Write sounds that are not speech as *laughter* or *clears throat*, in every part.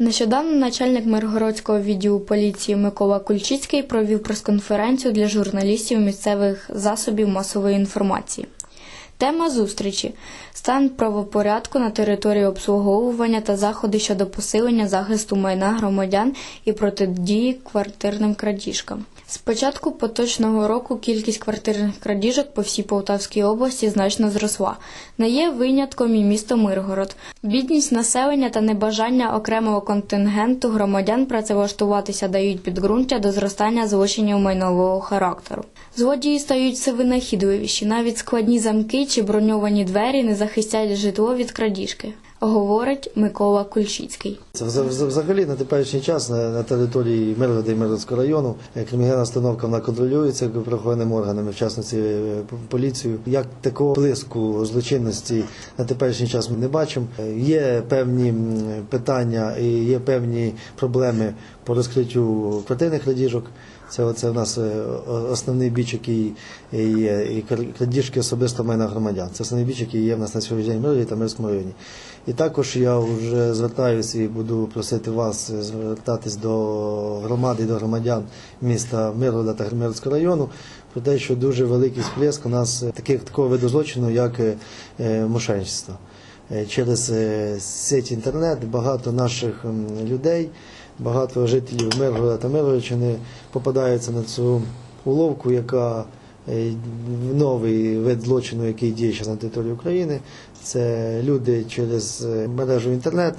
Нещодавно начальник Миргородського відділу поліції Микола Кульчицький провів прес-конференцію для журналістів місцевих засобів масової інформації. Тема зустрічі стан правопорядку на території обслуговування та заходи щодо посилення захисту майна громадян і протидії квартирним крадіжкам. З початку поточного року кількість квартирних крадіжок по всій Полтавській області значно зросла. Не є винятком і місто Миргород. Бідність населення та небажання окремого контингенту громадян працевлаштуватися дають підґрунтя до зростання злочинів майнового характеру. Злодії стають все винахідливіші, навіть складні замки чи броньовані двері не захистять житло від крадіжки, говорить Микола Кульчицький. Це вза- вза- взагалі на теперішній час на, на території Миргорода і району е, кримінальна установка вона контролюється правоохоронними органами, в частності е, поліцією. Як такого блиску злочинності на теперішній час ми не бачимо. Е, Є певні питання і є певні проблеми по розкриттю квартирних крадіжок. Це оце в нас основний біч, який є, і кр- крадіжки особисто майна громадян. Це основний біч, який є в нас на сьогодні в Миргороді та Мирському районі. І також я вже звертаюся і буду просити вас звертатись до громади до громадян міста Миргорода та Миргородського району про те, що дуже великий сплеск у нас е, таких такого виду злочину, як е, е, мошенничество. Е, Через е, сеть інтернет багато наших людей, багато жителів Миргорода та Миргородщини попадаються на цю уловку, яка е, новий вид злочину, який діє зараз на території України. Це люди через е, мережу інтернет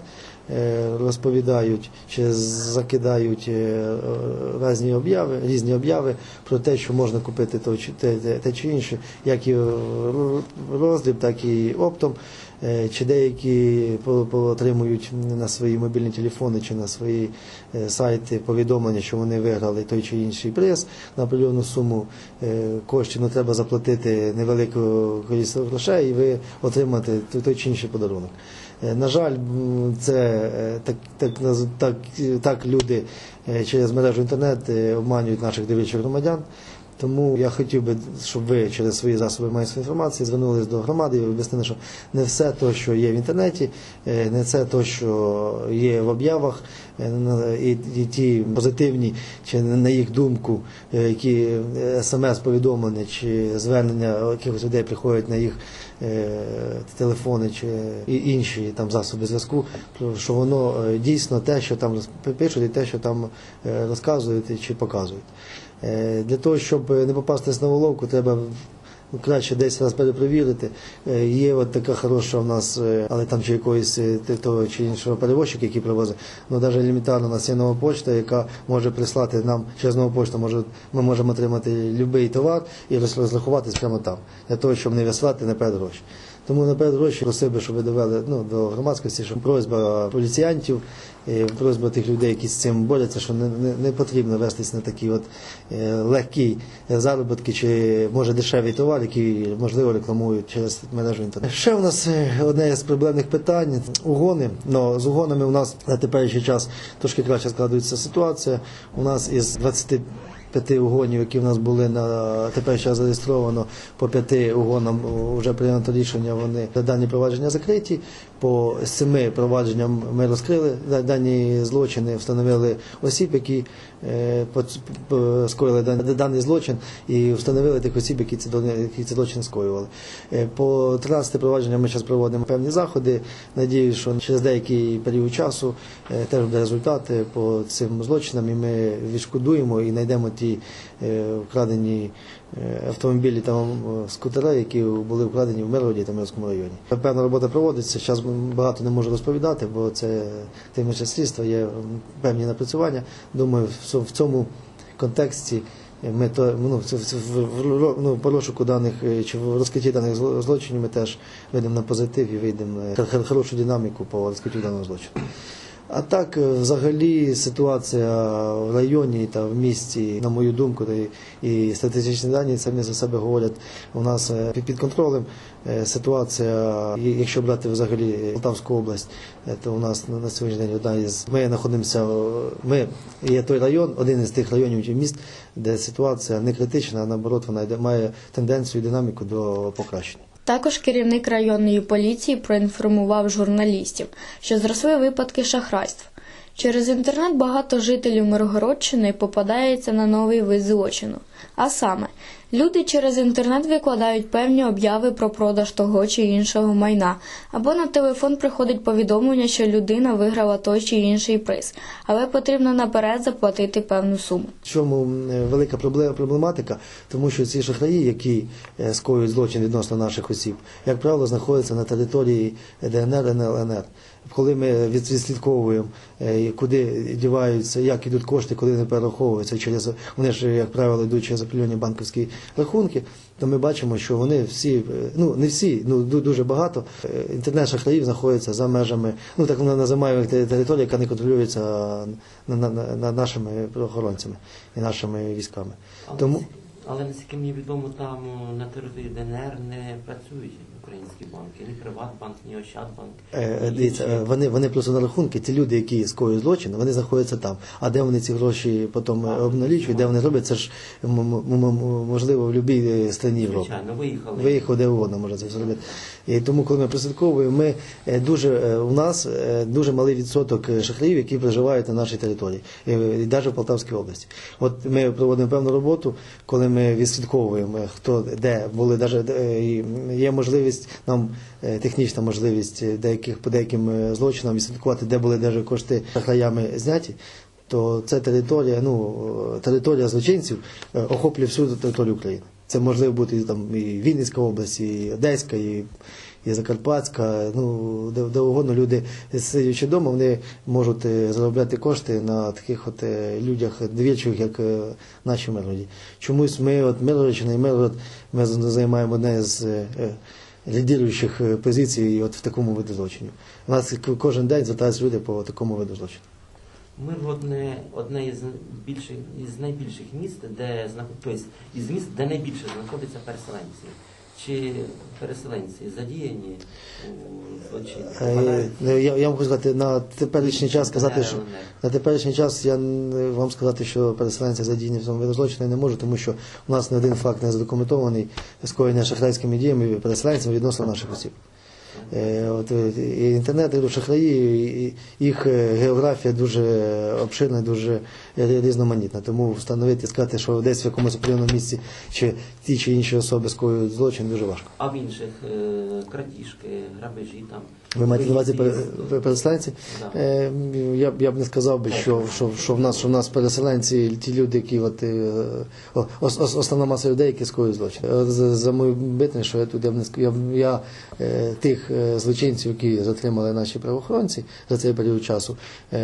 е, розповідають чи закидають е, е, різні обяви, різні обяви про те, що можна купити те, те, те чи інше, як і роздріб, так і оптом. Е, Чи деякі отримують на свої мобільні телефони чи на свої е, сайти повідомлення, що вони виграли той чи інший приз на определену суму е, коштів, ну треба заплатити невелику кількість грошей, і ви отримаєте той- чи інший подарунок. На жаль, це так, так, так, так люди через мережу інтернет обманюють наших дивлячих громадян. Тому я хотів би, щоб ви через свої засоби масової інформації звернулись до громади і об'яснили, що не все те, що є в інтернеті, е, не все те, що є в об'явах, е, і, ті позитивні, чи на їх думку, е, які смс-повідомлення чи звернення якихось людей приходять на їх телефони чи інші там засоби зв'язку, що воно дійсно те, що там пишуть, і те, що там розказують чи показують. Е, Для того, щоб не попастись на уловку, треба краще десь раз перепровірити. Е, Є от така хороша в нас, е, але там чи якоїсь е, того чи іншого перевозчика, який привозить. Ну навіть елементарно у нас є нова почта, яка може прислати нам через нову почту. Може, ми можемо отримати будь-який товар і роз- розрахуватись прямо там, для того, щоб не вислати наперед гроші. Тому наперед гроші просив би, щоб ви довели ну, до громадськості, що просьба поліціянтів, е, просьба тих людей, які з цим борються, що не, не, не потрібно вестись на такі от е, легкі заробітки чи може дешевий товар, який можливо рекламують через мережу. Ще у нас е, одне з проблемних питань угони. Но з угонами у нас на теперішній час трошки краще складується ситуація. У нас із 20 п'яти угонів, які в нас були на тепер час зареєстровано по п'яти угонам вже прийнято рішення. Вони дані провадження закриті. По семи провадженням ми розкрили дані злочини, встановили осіб, які е, скоїли даний злочин, і встановили тих осіб, які ці злочин скоювали. Е, По 13 провадженням ми зараз проводимо певні заходи. Надіюсь, що через деякий період часу е, теж буде результати по цим злочинам, і ми відшкодуємо і знайдемо ті вкрадені автомобілі та м, скутери, які були вкрадені в Миргороді та Мирському районі. Певна робота проводиться. Зараз багато не можу розповідати, бо це таємниче слідство, є певні напрацювання. Думаю, в цьому- контексті. Ми то ну, в, ну, по розшуку даних е, чи в розкритті даних злочинів ми теж вийдемо на позитив і вийдемо е, хорошу динаміку по розкриттю даного злочину. А так, е, взагалі, ситуація в районі та в місті, на мою думку, і статистичні дані самі за себе говорять, у нас е, під контролем. Е, Ситуація, якщо брати взагалі Полтавську область, то у нас на сьогоднішній день одна із ми знаходимося. Ми є той район, один із тих районів чи міст, де ситуація не критична, а наоборот, вона має тенденцію і динаміку до покращення. Також керівник районної поліції проінформував журналістів, що зросли випадки шахрайств. Через інтернет багато жителів Миргородщини попадається на новий вид злочину. А саме, люди через інтернет викладають певні обяви про продаж того чи іншого майна, або на телефон приходить повідомлення, що людина виграла той чи інший приз, але потрібно наперед заплатити певну суму. В чому велика проблема проблематика? Тому що ці шахраї, які е, скоюють злочин відносно наших осіб, як правило, знаходяться на території ДНР, НЛ, ЛНР. Коли ми від- відслідковуємо, е, куди діваються, як ідуть кошти, коли вони перераховуються через вони ж, як правило, йдуть через определені банківські рахунки, то ми бачимо, що вони всі, е, ну не всі, ну дуже багато е, інтернет-шахраїв знаходяться за межами, ну так вона називаємо територія, яка не контролюється на, на, на, на нашими охоронцями і нашими військами. Але, Тому але наскільки мені відомо, там на території ДНР не працюють українські банки, ні Приватбанк, ні Ощадбанк. Е, е, Дивіться, е, вони, вони просто на рахунки, ті люди, які скоюють злочин, вони знаходяться там. А де вони ці гроші потім е, обналічують, де вони роблять, це ж можливо в будь-якій країні Європи. Звичайно, виїхали. Виїхав де угодно може це зробити. І тому, коли ми прослідковуємо, ми дуже у нас дуже малий відсоток шахраїв, які проживають на нашій території, і навіть в Полтавській області. От ми проводимо певну роботу, коли ми відслідковуємо, хто де були навіть є можливість нам. е, Технічна можливість е, деяких по деяким е, злочинам відслідкувати, де були навіть кошти шахраями зняті, то це територія, ну територія злочинців охоплює всю територію України. Це можливо бути і, там і Вінницька область, і Одеська, і, і Закарпатська. Ну де, де угодно люди сидячи вдома, вони можуть заробляти кошти на таких от людях довірчих, як наші миргороді. Чомусь ми, от Миргородщина і Миргород, ми займаємо одне з е, е, позицій от в такому виду злочинів. У нас кожен день звертаються люди по такому виду злочину. Ми в одне, одне із більших із найбільших міст, де тобто, із міст, де найбільше знаходяться переселенці. Чи переселенці задіяні у? Е, ну, Я, я можу сказати, на теперішній час сказати, що на теперішній час я вам сказати, що переселенці задіяні в цьому злочину не можу, тому що у нас не один факт не задокументований скоєння шахрайськими діями переселенцями відносно наших осіб. Е, От, і інтернет, і шахраї, їх е, географія дуже обширна, дуже різноманітна. Тому встановити, сказати, що десь в якомусь определеному місці чи ті чи інші особи скоюють злочин, дуже важко. А в інших е, крадіжки, грабежі там. Ви маєте на увазі переселенці? Да. Е, я, б- я б не сказав би, що, що, що, в нас, що в нас переселенці, ті люди, які от, е, основна маса людей, які скоюють злочин. Е, За, за мою битність, що я тут я б не я, я тих злочинців, які затримали наші правоохоронці за цей період часу,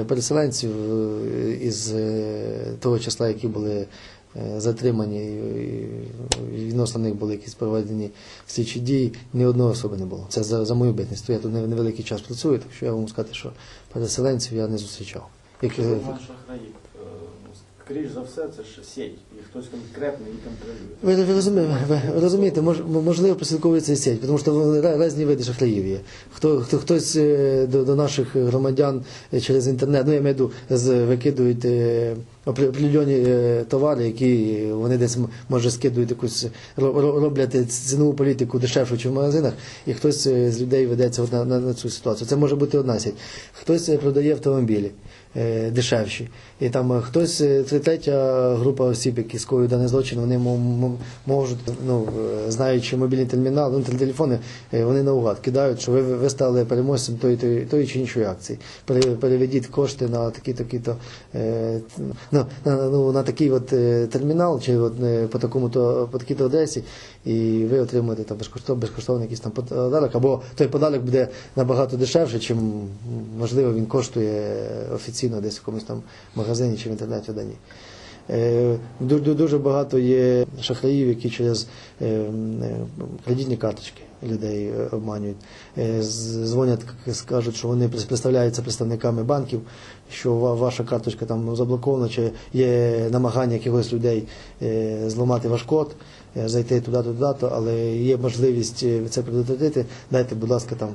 переселенців із того числа, які були. Е, Затримані і- відносно них були якісь проведені слідчі дії, ні одної особи не було. Це за, за мою битність. Я тут невеликий час працюю, так що я вам сказати, що переселенців я не зустрічав. Як, е, ну, скоріш за все, це ж сеть, і хтось конкретний її контролює. Ви, ви, розумієте, ви, розумієте, мож, можливо, прослідковується сеть, тому що різні види шахраїв є. Хто, хто, хтось е, до, до наших громадян через інтернет, ну я маю з, викидують определені е, товари, які вони десь може скидують якусь, ро- ро- роблять цінову політику дешевшу, чи в магазинах, і хтось е, з людей ведеться на, на, на цю ситуацію. Це може бути одна сеть. Хтось е, продає автомобілі дешевші. І там хтось, це третя група осіб, які скоюють даний злочин, вони мо- мо- можуть, ну, знаючи мобільний термінал, ну, тел- телефони, вони наугад кидають, що ви, ви стали переможцем тої, тої, тої чи іншої акції. Пере- Переведіть кошти на такі е, на, на, ну, на такий от е, термінал, чи от, е, по такому то по такій-то Одесі, і ви отримуєте там безкоштовно, безкоштовний якийсь там подарок, або той подарок буде набагато дешевше, чим можливо він коштує офіційно десь в якомусь там магазині чи в інтернеті дані. Е, ду- ду- Дуже багато є шахраїв, які через е, е, кредитні карточки людей обманюють. Дзвонять, скажуть, що вони представляються представниками банків, що ваша карточка там заблокована, чи є намагання якихось людей зламати ваш код, зайти туди, туди, але є можливість е, це предотвратити. Дайте, будь ласка, там,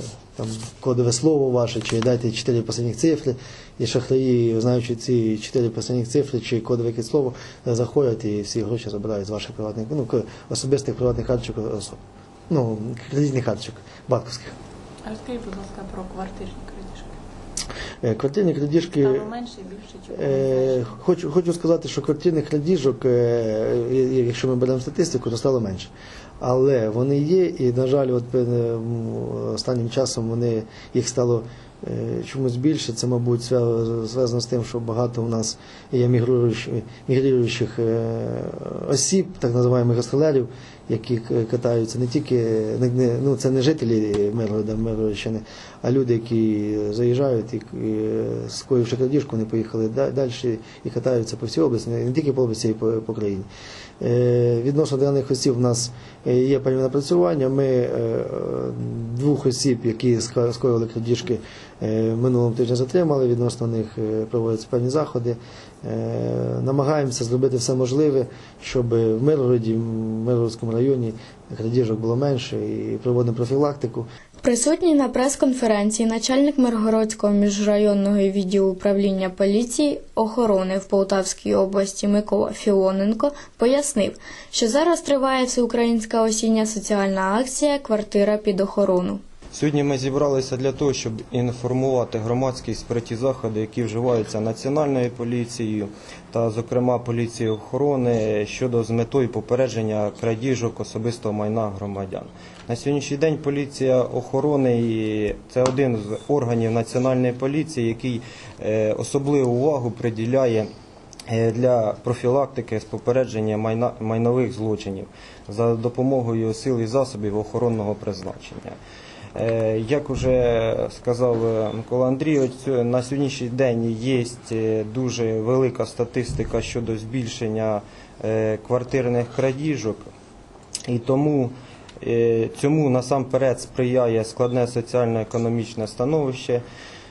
е, там кодове слово ваше, чи дайте чотири останніх цифри. І шахраї, знаючи ці чотири останніх цифри чи кодове якесь слово, е, заходять і всі гроші забирають з ваших приватних, ну, особистих приватних карточок особ. Ну, кредитних карточок, банківських. Розкажіть, будь ласка, про. Е, Квартирні крадіжки. Стало менше, більше? Е, Хочу, хочу сказати, що квартирних крадіжок, е, якщо ми беремо статистику, то стало менше. Але вони є, і, на жаль, от е, останнім часом вони, їх стало е, чомусь більше. Це, мабуть, зв'язано з тим, що багато у нас є мігруючих, мігруючих е, осіб, так називаємо гастролерів, які катаються не тільки не, ну, це не жителі Миргорода, Миргородщини, а люди, які заїжджають і, і скоївши крадіжку, вони поїхали да- далі і катаються по всій області, не тільки по області, а й по, по країні. Е, Відносно даних осіб в нас е, є певні напрацювання. Ми е, двох осіб, які скоїли крадіжки, минулого тижня затримали. Відносно них проводяться певні заходи. Намагаємося зробити все можливе, щоб в Миргороді, в Миргородському районі крадіжок було менше і проводимо профілактику. Присутній на прес-конференції начальник Миргородського міжрайонного відділу управління поліції охорони в Полтавській області Микола Філоненко пояснив, що зараз триває всеукраїнська осіння соціальна акція Квартира під охорону. Сьогодні ми зібралися для того, щоб інформувати громадськість про ті заходи, які вживаються національною поліцією та, зокрема, поліцією охорони щодо з метою попередження крадіжок особистого майна громадян. На сьогоднішній день поліція охорони це один з органів національної поліції, який е, особливу увагу приділяє е, для профілактики з попередження майна, майнових злочинів за допомогою сил і засобів охоронного призначення. Е, Як вже сказав Микола Андрійович, на сьогоднішній день є дуже велика статистика щодо збільшення квартирних крадіжок, і тому цьому насамперед сприяє складне соціально-економічне становище,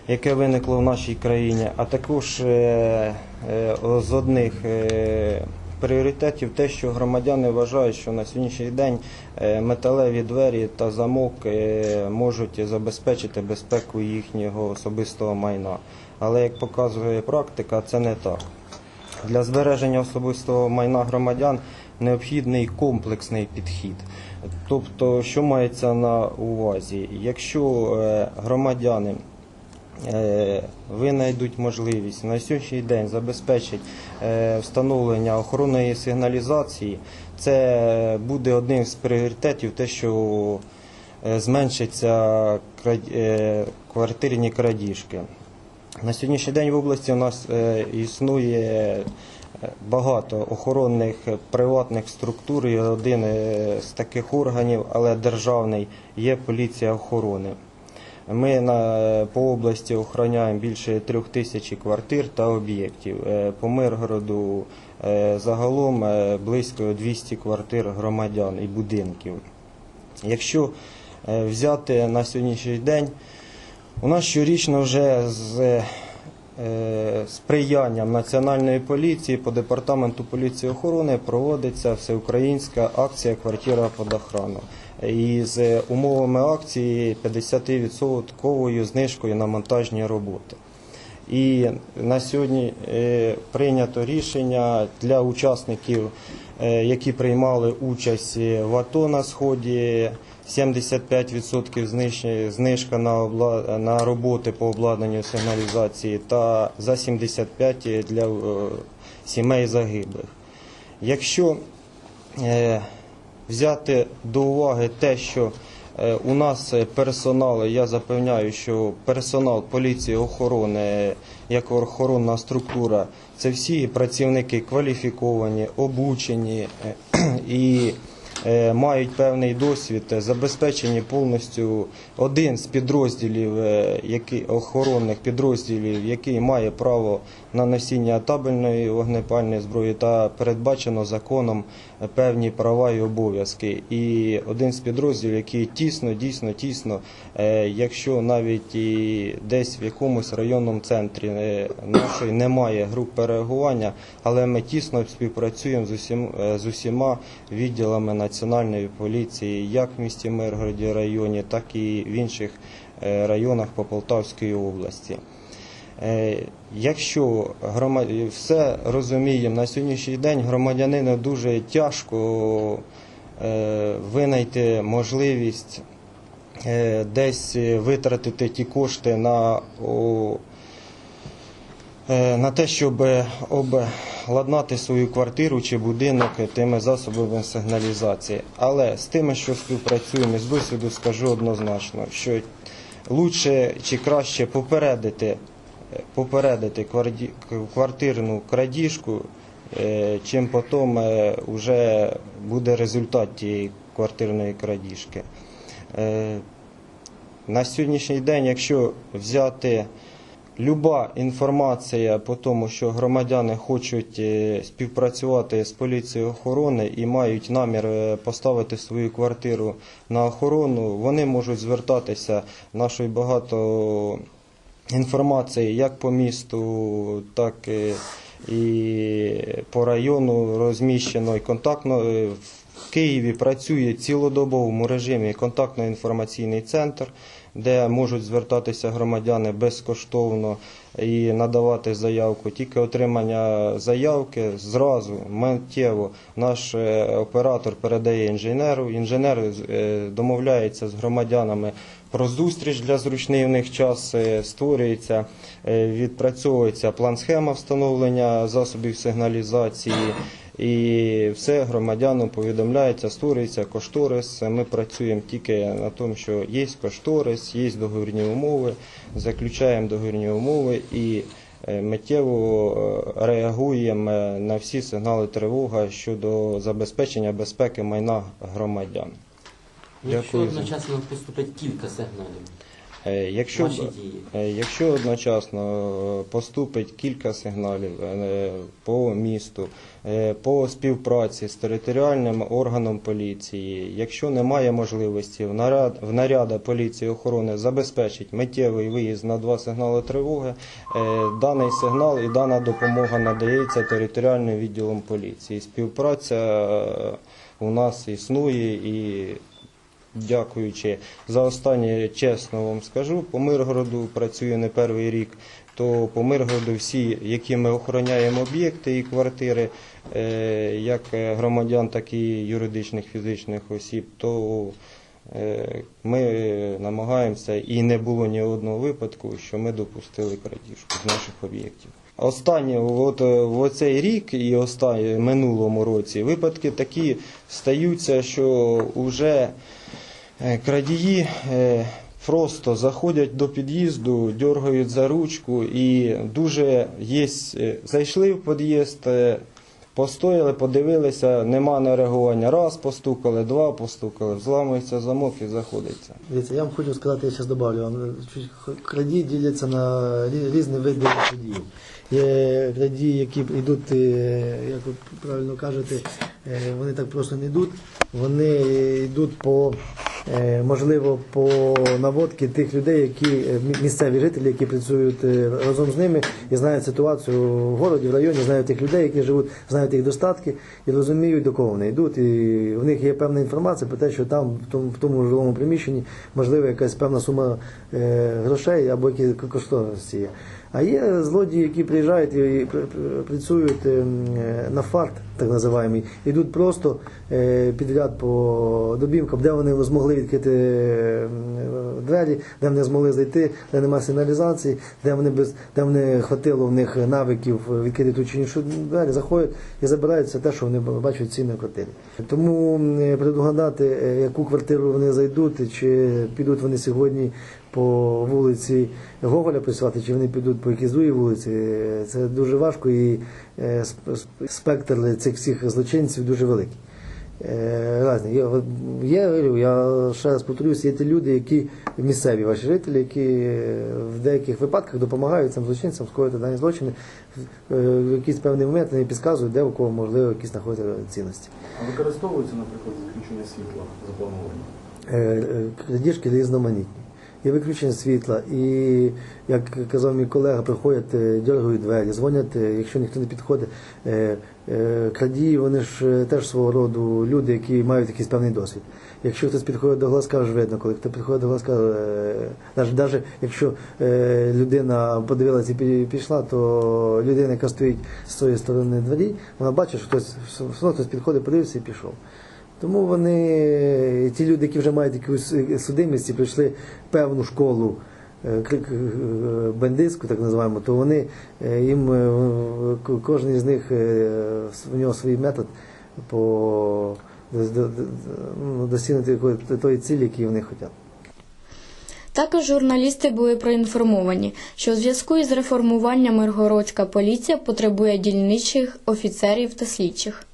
яке виникло в нашій країні, а також е, е, з одних е, пріоритетів те, що громадяни вважають, що на сьогоднішній день е, металеві двері та замок е, можуть забезпечити безпеку їхнього особистого майна. Але як показує практика, це не так. Для збереження особистого майна громадян необхідний комплексний підхід. Тобто, що мається на увазі? Якщо е, громадяни е, винайдуть можливість на сьогоднішній день забезпечить е, встановлення охоронної сигналізації, це буде одним з пріоритетів, те, що зменшиться квартирні крадіжки. На сьогоднішній день в області у нас існує багато охоронних е, приватних структур, і один е, з таких органів, але державний, є поліція охорони. Ми на, по області охороняємо більше трьох тисяч квартир та об'єктів. Е, По Миргороду е, загалом е, близько 200 квартир громадян і будинків. Якщо е, взяти на сьогоднішній день, у нас щорічно вже з е, сприянням Національної поліції по департаменту поліції охорони проводиться всеукраїнська акція Квартира під охрану. І з умовами акції 50% знижкою на монтажні роботи. І на сьогодні е, прийнято рішення для учасників, е, які приймали участь в АТО на сході. 75% зниж- знижка на, роботи по обладнанню сигналізації та за 75% для е, сімей загиблих. Якщо е, взяти до уваги те, що е, у нас е, персонал, я запевняю, що персонал поліції охорони е, як охоронна структура, це всі працівники кваліфіковані, обучені е, *clears throat* і е, мають певний досвід, е, забезпечені повністю один з підрозділів, е, який, охоронних підрозділів, який має право на носіння табельної вогнепальної зброї та передбачено законом певні права і обов'язки. І один з підрозділів, який тісно, дійсно, тісно, е, якщо навіть і десь в якомусь районному центрі е, нашої немає груп реагування, але ми тісно співпрацюємо з, усім, е, з усіма відділами національної поліції, як в місті Миргороді районі, так і в інших районах по Полтавській області. Е, Якщо грома... все розуміємо, на сьогоднішній день громадянину дуже тяжко е, винайти можливість е, десь витратити ті кошти на, на те, щоб обладнати свою квартиру чи будинок тими засобами сигналізації. Але з тими, що співпрацюємо, з досвіду скажу однозначно, що лучше чи краще попередити, попередити кварді- квартирну крадіжку, е, чим потім е, вже буде результат тієї квартирної крадіжки. Е, На сьогоднішній день, якщо взяти люба інформація по тому, що громадяни хочуть е, співпрацювати з поліцією охорони і мають намір е, поставити свою квартиру на охорону, вони можуть звертатися нашої багато інформації як по місту, так і по району розміщено і контактно е, в Києві працює в цілодобовому режимі контактно-інформаційний центр, де можуть звертатися громадяни безкоштовно і надавати заявку. Тільки отримання заявки зразу миттєво наш е, оператор передає інженеру. Інженер е, домовляється з громадянами про зустріч для зручний в них час е, створюється, е, відпрацьовується план схема встановлення засобів сигналізації. І все громадянам повідомляється, створюється кошторис. Ми працюємо тільки на тому, що є кошторис, є договірні умови, заключаємо договірні умови і е, миттєво реагуємо на всі сигнали тривога щодо забезпечення безпеки майна громадян. Якщо Дякую за- одночасно поступить кілька сигналів, Е, Якщо, ваші дії. е, якщо одночасно е, поступить кілька сигналів е, по місту, е, по співпраці з територіальним органом поліції, якщо немає можливості в наряд в наряда поліції охорони забезпечить миттєвий виїзд на два сигнали тривоги, е, даний сигнал і дана допомога надається територіальним відділом поліції. Співпраця е, у нас існує і Дякуючи за останнє, чесно вам скажу, по Миргороду працюю не перший рік, то по Миргороду всі, які ми охороняємо об'єкти і квартири, е, як громадян, так і юридичних фізичних осіб, то е, ми намагаємося і не було ні одного випадку, що ми допустили крадіжку з наших об'єктів. Останнє, от в оцей рік і останнє минулому році випадки такі стаються, що вже Крадії е, просто заходять до під'їзду, дергають за ручку і дуже є, е, зайшли в під'їзд, е, постояли, подивилися, нема на реагування. Раз постукали, два постукали, взламується замок і заходиться. Дивіться, я вам хочу сказати, я зараз добавлю вам. Крадії діляться на рі- різні види крадіїв. Є крадії, які йдуть, е, як ви правильно кажете, е, вони так просто не йдуть. Вони йдуть по е, можливо по наводки тих людей, які е, мі- місцеві жителі, які працюють е, разом з ними і знають ситуацію в городі, в районі, знають тих людей, які живуть, знають їх достатки і розуміють, до кого вони йдуть. І в них є певна інформація про те, що там, в тому, в тому жилому приміщенні, можливо, якась певна сума е, грошей або які коштовності є. А є злодії, які приїжджають і пр- пр- працюють ем, е, на фарт, так називаємо, йдуть просто е, підряд по добівкам, де вони змогли відкрити е, двері, де вони змогли зайти, де немає сигналізації, де вони без де вони хватило в них навиків відкрити ту чи іншу двері, заходять і забирають все те, що вони бачать ціни в квартирі. Тому м, предугадати, е, яку квартиру вони зайдуть, чи підуть вони сьогодні по вулиці Гоголя працювати, чи вони підуть по другій вулиці, е, це дуже важко і е, сп- сп- спектр цих всіх злочинців дуже великий. Е, Разні. Є, говорю, я ще раз повторюсь, є ті люди, які місцеві ваші жителі, які в деяких випадках допомагають цим злочинцям скоїти дані злочини, в- е, якийсь певний момент вони підказують, де у кого можливо якісь знаходяться цінності. А використовуються, наприклад, відключення світла заплановані? Е, Крадіжки різноманітні. Є виключення світла, і як казав мій колега, приходять, е, дергають двері, дзвонять, е, якщо ніхто не підходить. Е, Крадії, вони ж теж свого роду люди, які мають якийсь певний досвід. Якщо хтось підходить до глазка, ж видно, коли хто підходить до глазка, е, навіть, навіть якщо людина подивилася і пішла, то людина, яка стоїть з тої сторони двері, вона бачить, що хтось хтось підходить, подивився і пішов. Тому вони, ті люди, які вже мають якусь судимість і пройшли певну школу е, е, бандитську, так називаємо, то вони е, їм е, кожен із них е, в нього свій метод по ну, досягнути тої цілі, які вони хочуть. Також журналісти були проінформовані, що у зв'язку із реформуванням Миргородська поліція потребує дільничих офіцерів та слідчих.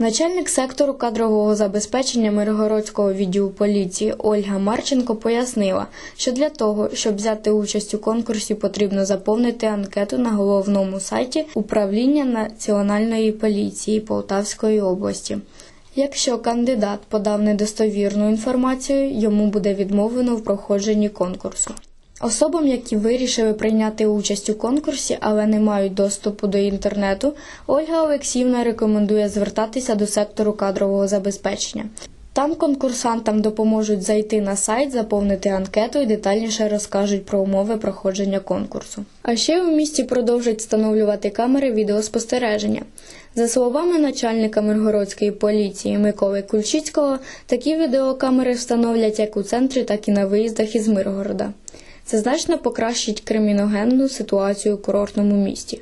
Начальник сектору кадрового забезпечення Миргородського відділу поліції Ольга Марченко пояснила, що для того, щоб взяти участь у конкурсі, потрібно заповнити анкету на головному сайті управління Національної поліції Полтавської області. Якщо кандидат подав недостовірну інформацію, йому буде відмовлено в проходженні конкурсу. Особам, які вирішили прийняти участь у конкурсі, але не мають доступу до інтернету, Ольга Олексіївна рекомендує звертатися до сектору кадрового забезпечення. Там конкурсантам допоможуть зайти на сайт, заповнити анкету і детальніше розкажуть про умови проходження конкурсу. А ще у місті продовжать встановлювати камери відеоспостереження. За словами начальника Миргородської поліції Миколи Кульчицького, такі відеокамери встановлять як у центрі, так і на виїздах із Миргорода. Це значно покращить криміногенну ситуацію у курортному місті.